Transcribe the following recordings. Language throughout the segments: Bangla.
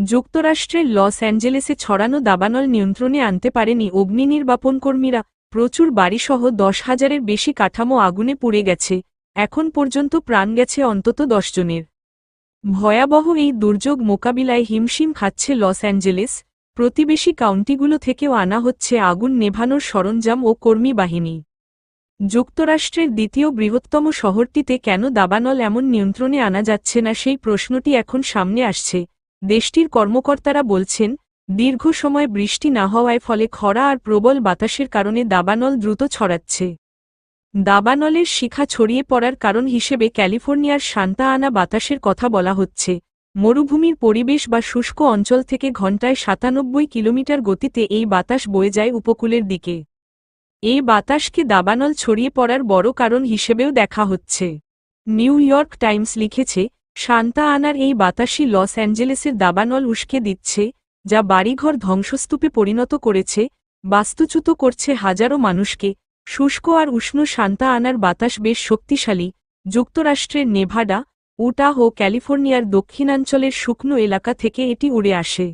যুক্তরাষ্ট্রের লস অ্যাঞ্জেলেসে ছড়ানো দাবানল নিয়ন্ত্রণে আনতে পারেনি অগ্নি নির্বাপন কর্মীরা। প্রচুর বাড়িসহ দশ হাজারের বেশি কাঠামো আগুনে পুড়ে গেছে। এখন পর্যন্ত প্রাণ গেছে অন্তত দশজনের ভয়াবহ এই দুর্যোগ মোকাবিলায় হিমশিম খাচ্ছে লস অ্যাঞ্জেলেস। প্রতিবেশী কাউন্টিগুলো থেকেও আনা হচ্ছে আগুন নেভানোর সরঞ্জাম ও কর্মী বাহিনী। যুক্তরাষ্ট্রের দ্বিতীয় বৃহত্তম শহরটিতে কেন দাবানল এমন নিয়ন্ত্রণে আনা যাচ্ছে না সেই প্রশ্নটি এখন সামনে আসছে। দেশটির কর্মকর্তারা বলছেন, দীর্ঘ সময় বৃষ্টি না হওয়ায় ফলে খরা আর প্রবল বাতাসের কারণে দাবানল দ্রুত ছড়াচ্ছে। দাবানলের শিখা ছড়িয়ে পড়ার কারণ হিসেবে ক্যালিফোর্নিয়ার শান্তা আনা বাতাসের কথা বলা হচ্ছে। মরুভূমির পরিবেশ বা শুষ্ক অঞ্চল থেকে ঘণ্টায় সাতানব্বই কিলোমিটার গতিতে এই বাতাস বয়ে যায় উপকূলের দিকে। এই বাতাসকে দাবানল ছড়িয়ে পড়ার বড় কারণ হিসেবেও দেখা হচ্ছে। নিউ ইয়র্ক টাইমস লিখেছে শান্তা আনার এই বাতাসই লস অ্যাঞ্জেলেসের দাবানল উস্কে দিচ্ছে, যা বাড়িঘর ধ্বংসস্তূপে পরিণত করেছে, বাস্তুচ্যুত করছে হাজারো মানুষকে, শুষ্ক আর উষ্ণ শান্তা আনার বাতাস বেশ শক্তিশালী, যুক্তরাষ্ট্রের নেভাডা, উটাহ ও ক্যালিফোর্নিয়ার দক্ষিণাঞ্চলের শুকনো এলাকা থেকে এটি উড়ে আসে।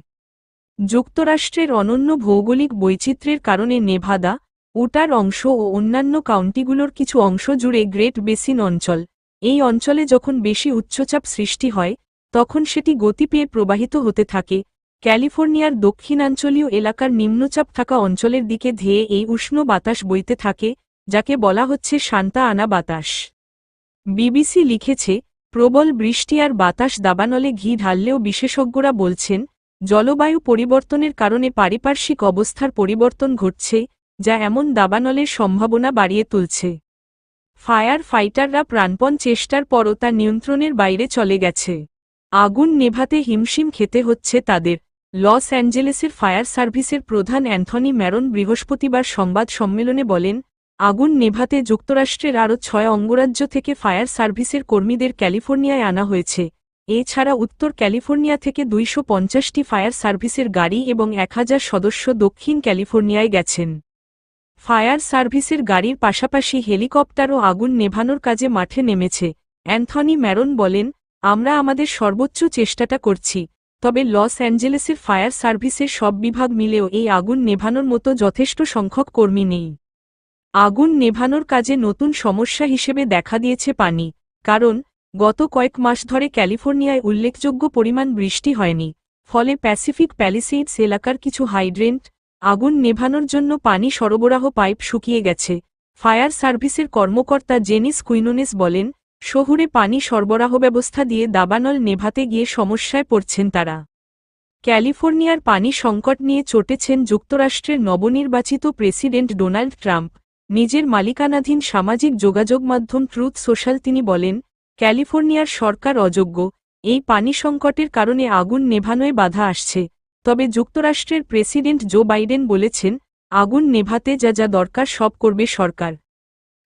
যুক্তরাষ্ট্রের অনন্য ভৌগোলিক বৈচিত্র্যের কারণে নেভাদা উটার অংশ ও অন্যান্য কাউন্টিগুলোর কিছু অংশ জুড়ে গ্রেট বেসিন অঞ্চল। এই অঞ্চলে যখন বেশি উচ্চচাপ সৃষ্টি হয়, তখন সেটি গতি পেয়ে প্রবাহিত হতে থাকে। ক্যালিফোর্নিয়ার দক্ষিণাঞ্চলীয় এলাকার নিম্নচাপ থাকা অঞ্চলের দিকে ধেয়ে এই উষ্ণ বাতাস বইতে থাকে, যাকে বলা হচ্ছে শান্তা আনা বাতাস। বিবিসি লিখেছে, প্রবল বৃষ্টি আর বাতাস দাবানলে ঘি ঢাললেও বিশেষজ্ঞরা বলছেন, জলবায়ু পরিবর্তনের কারণে পারিপার্শ্বিক অবস্থার পরিবর্তন ঘটছে, যা এমন দাবানলের সম্ভাবনা বাড়িয়ে তুলছে। ফায়ার ফাইটাররা প্রাণপণ চেষ্টার পরও তা নিয়ন্ত্রণের বাইরে চলে গেছে। আগুন নেভাতে হিমশিম খেতে হচ্ছে তাদের। লস অ্যাঞ্জেলেসের ফায়ার সার্ভিসের প্রধান অ্যান্থনি ম্যারন বৃহস্পতিবার সংবাদ সম্মেলনে বলেন, আগুন নেভাতে যুক্তরাষ্ট্রের আরও ছয় অঙ্গরাজ্য থেকে ফায়ার সার্ভিসের কর্মীদের ক্যালিফোর্নিয়ায় আনা হয়েছে। এছাড়া উত্তর ক্যালিফোর্নিয়া থেকে দুইশো ফায়ার সার্ভিসের গাড়ি এবং এক হাজার সদস্য দক্ষিণ ক্যালিফোর্নিয়ায় গেছেন। ফায়ার সার্ভিসের গাড়ির পাশাপাশি হেলিকপ্টারও আগুন নেভানোর কাজে মাঠে নেমেছে। অ্যান্থনি ম্যারন বলেন, আমরা আমাদের সর্বোচ্চ চেষ্টাটা করছি, তবে লস অ্যাঞ্জেলেসের ফায়ার সার্ভিসের সব বিভাগ মিলেও এই আগুন নেভানোর মতো যথেষ্ট সংখ্যক কর্মী নেই। আগুন নেভানোর কাজে নতুন সমস্যা হিসেবে দেখা দিয়েছে পানি, কারণ গত কয়েক মাস ধরে ক্যালিফোর্নিয়ায় উল্লেখযোগ্য পরিমাণ বৃষ্টি হয়নি, ফলে প্যাসিফিক প্যালিসেইডস এলাকার কিছু হাইড্রেন্ট আগুন নেভানোর জন্য পানি সরবরাহ পাইপ শুকিয়ে গেছে। ফায়ার সার্ভিসের কর্মকর্তা জেনিস কুইনোনেস বলেন, শহুরে পানি সরবরাহ ব্যবস্থা দিয়ে দাবানল নেভাতে গিয়ে সমস্যায় পড়ছেন তারা। ক্যালিফোর্নিয়ার পানি সংকট নিয়ে চটেছেন যুক্তরাষ্ট্রের নবনির্বাচিত প্রেসিডেন্ট ডোনাল্ড ট্রাম্প। নিজের মালিকানাধীন সামাজিক যোগাযোগ মাধ্যম ট্রুথ সোশ্যাল তিনি বলেন, ক্যালিফোর্নিয়ার সরকার অযোগ্য। এই পানি সংকটের কারণে আগুন নেভানোয় বাধা আসছে। তবে যুক্তরাষ্ট্রের প্রেসিডেন্ট জো বাইডেন বলেছেন আগুন নেভাতে যা যা দরকার সব করবে সরকার।